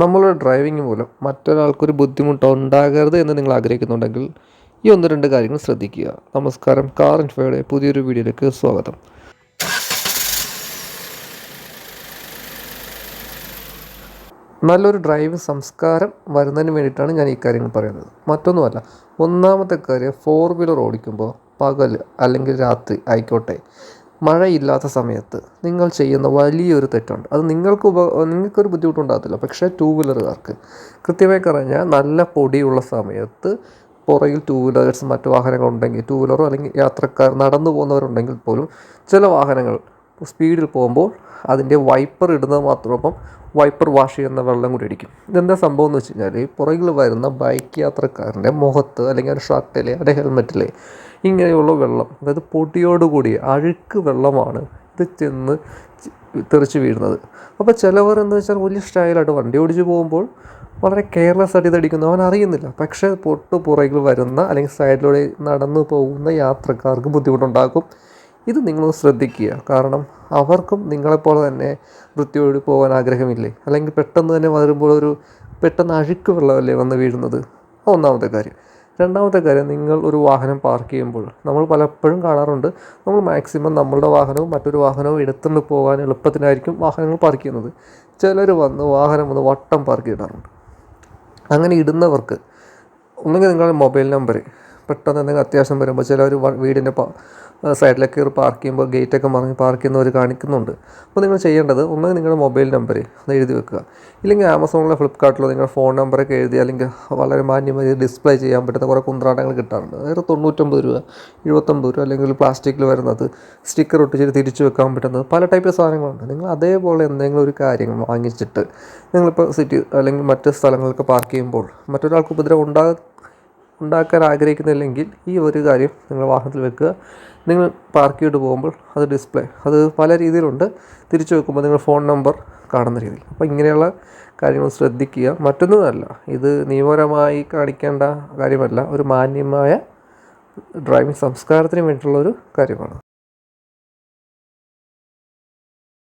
നമ്മളുടെ ഡ്രൈവിംഗ് മൂലം മറ്റൊരാൾക്കൊരു ബുദ്ധിമുട്ട് ഉണ്ടാകരുത് എന്ന് നിങ്ങൾ ആഗ്രഹിക്കുന്നുണ്ടെങ്കിൽ ഈ ഒന്ന് രണ്ട് കാര്യങ്ങൾ ശ്രദ്ധിക്കുക. നമസ്കാരം. കാർ ഇൻഫോയുടെ പുതിയൊരു വീഡിയോയിലേക്ക് സ്വാഗതം. നല്ലൊരു ഡ്രൈവിംഗ് സംസ്കാരം വരുന്നതിന് വേണ്ടിയിട്ടാണ് ഞാൻ ഈ കാര്യങ്ങൾ പറയുന്നത്. മറ്റൊന്നുമല്ല ഒന്നാമത്തെ കാര്യം ഫോർ വീലർ ഓടിക്കുമ്പോൾ പകൽ അല്ലെങ്കിൽ രാത്രി ആയിക്കോട്ടെ മഴയില്ലാത്ത സമയത്ത് നിങ്ങൾ ചെയ്യുന്ന വലിയൊരു തെറ്റുണ്ട്. അത് നിങ്ങൾക്ക് ഉപ നിങ്ങൾക്കൊരു ബുദ്ധിമുട്ടുണ്ടാകത്തില്ല. പക്ഷേ ടൂ വീലറുകാർക്ക് കൃത്യമായി പറഞ്ഞാൽ നല്ല പൊടിയുള്ള സമയത്ത് പുറകിൽ ടൂ വീലേഴ്സ് മറ്റു വാഹനങ്ങളുണ്ടെങ്കിൽ ടൂ വീലറോ അല്ലെങ്കിൽ യാത്രക്കാർ നടന്നു പോകുന്നവരുണ്ടെങ്കിൽ പോലും ചില വാഹനങ്ങൾ സ്പീഡിൽ പോകുമ്പോൾ അതിന്റെ വൈപ്പർ ഇടുന്നത് മാത്രമൊപ്പം വൈപ്പർ വാഷ് ചെയ്യുന്ന വെള്ളം കൂടി അടിക്കും. ഇതെന്താ സംഭവം എന്ന് വെച്ച് കഴിഞ്ഞാൽ പുറകിൽ വരുന്ന ബൈക്ക് യാത്രക്കാരന്റെ മുഖത്ത് അല്ലെങ്കിൽ ഒരു ഷർട്ടിലെ അതിന്റെ ഹെൽമെറ്റിലെ ഇങ്ങനെയുള്ള വെള്ളം അതായത് പൊടിയോടുകൂടി അഴുക്ക് വെള്ളമാണ് ഇത് ചെന്ന് തെറിച്ച് വീഴുന്നത്. അപ്പോൾ ചിലവർ എന്ന് വെച്ചാൽ വലിയ സ്റ്റൈലായിട്ട് വണ്ടി ഓടിച്ച് പോകുമ്പോൾ വളരെ കെയർലെസ് ആയിട്ട് ഇതടിക്കുന്നു അവൻ അറിയുന്നില്ല. പക്ഷേ പൊട്ട് പുറകിൽ വരുന്ന അല്ലെങ്കിൽ സൈഡിലൂടെ നടന്നു പോകുന്ന യാത്രക്കാർക്ക് ബുദ്ധിമുട്ടുണ്ടാക്കും. ഇത് നിങ്ങൾ ശ്രദ്ധിക്കുക. കാരണം അവർക്കും നിങ്ങളെപ്പോലെ തന്നെ വൃത്തിയോട് പോകാൻ ആഗ്രഹമില്ലേ? അല്ലെങ്കിൽ പെട്ടെന്ന് തന്നെ വളരുമ്പോൾ ഒരു പെട്ടെന്ന് അഴുക്ക് വെള്ളമല്ലേ വന്ന് വീഴുന്നത്? ഒന്നാമത്തെ കാര്യം. രണ്ടാമത്തെ കാര്യം നിങ്ങൾ ഒരു വാഹനം പാർക്ക് ചെയ്യുമ്പോൾ നമ്മൾ പലപ്പോഴും കാണാറുണ്ട് നമ്മൾ മാക്സിമം നമ്മളുടെ വാഹനവും മറ്റൊരു വാഹനവും എടുത്തുകൊണ്ട് പോകാൻ എളുപ്പത്തിനായിരിക്കും വാഹനങ്ങൾ പാർക്ക് ചെയ്യുന്നത്. ചിലർ വന്ന് വാഹനം വന്ന് വട്ടം പാർക്ക് ചെയ്യാറുണ്ട് അങ്ങനെ ഇടുന്നവർക്ക് ഒന്നുകിൽ നിങ്ങളുടെ മൊബൈൽ നമ്പർ പെട്ടെന്ന് എന്തെങ്കിലും അത്യാവശ്യം വരുമ്പോൾ ചിലർ വീടിന്റെ സൈഡിലേക്ക് കയറി പാർക്ക് ചെയ്യുമ്പോൾ ഗേറ്റൊക്കെ മറിഞ്ഞ് പാർക്ക് ചെയ്യുന്നവർ കാണിക്കുന്നുണ്ട്. അപ്പോൾ നിങ്ങൾ ചെയ്യേണ്ടത് ഒന്ന് നിങ്ങളുടെ മൊബൈൽ നമ്പർ ഒന്ന് എഴുതി വെക്കുക. ഇല്ലെങ്കിൽ ആമസോണിലോ ഫ്ലിപ്കാർട്ടിലോ നിങ്ങളുടെ ഫോൺ നമ്പറൊക്കെ എഴുതി അല്ലെങ്കിൽ വളരെ മാന്യമായി ഡിസ്പ്ലേ ചെയ്യാൻ പറ്റുന്ന കുറേ കുന്ത്രാടങ്ങൾ കിട്ടാറുണ്ട്. അതായത് തൊണ്ണൂറ്റൊമ്പത് രൂപ എഴുപത്തൊമ്പത് രൂപ അല്ലെങ്കിൽ പ്ലാസ്റ്റിക്കിൽ വരുന്നത് സ്റ്റിക്കർ ഒട്ടിച്ചിട്ട് തിരിച്ചു വെക്കാൻ പറ്റുന്നത് പല ടൈപ്പ് സാധനങ്ങളുണ്ട്. നിങ്ങൾ അതേപോലെ എന്തെങ്കിലും ഒരു കാര്യം വാങ്ങിച്ചിട്ട് നിങ്ങളിപ്പോൾ സിറ്റി അല്ലെങ്കിൽ മറ്റ് സ്ഥലങ്ങളൊക്കെ പാർക്ക് ചെയ്യുമ്പോൾ മറ്റൊരാൾക്ക് ഉപദ്രവം ഉണ്ടാകും ഉണ്ടാക്കാൻ ആഗ്രഹിക്കുന്നില്ലെങ്കിൽ ഈ ഒരു കാര്യം നിങ്ങൾ വാഹനത്തിൽ വെക്കുക. നിങ്ങൾ പാർക്ക് ചെയ്തിട്ട് പോകുമ്പോൾ അത് ഡിസ്പ്ലേ അത് പല രീതിയിലുണ്ട്. തിരിച്ചു വെക്കുമ്പോൾ നിങ്ങൾ ഫോൺ നമ്പർ കാണുന്ന രീതിയിൽ. അപ്പോൾ ഇങ്ങനെയുള്ള കാര്യങ്ങൾ ശ്രദ്ധിക്കുക. മറ്റൊന്നുമല്ല ഇത് നിയമപരമായി കാണിക്കേണ്ട കാര്യമല്ല. ഒരു മാന്യമായ ഡ്രൈവിംഗ് സംസ്കാരത്തിന് വേണ്ടിയിട്ടുള്ള ഒരു കാര്യമാണ്.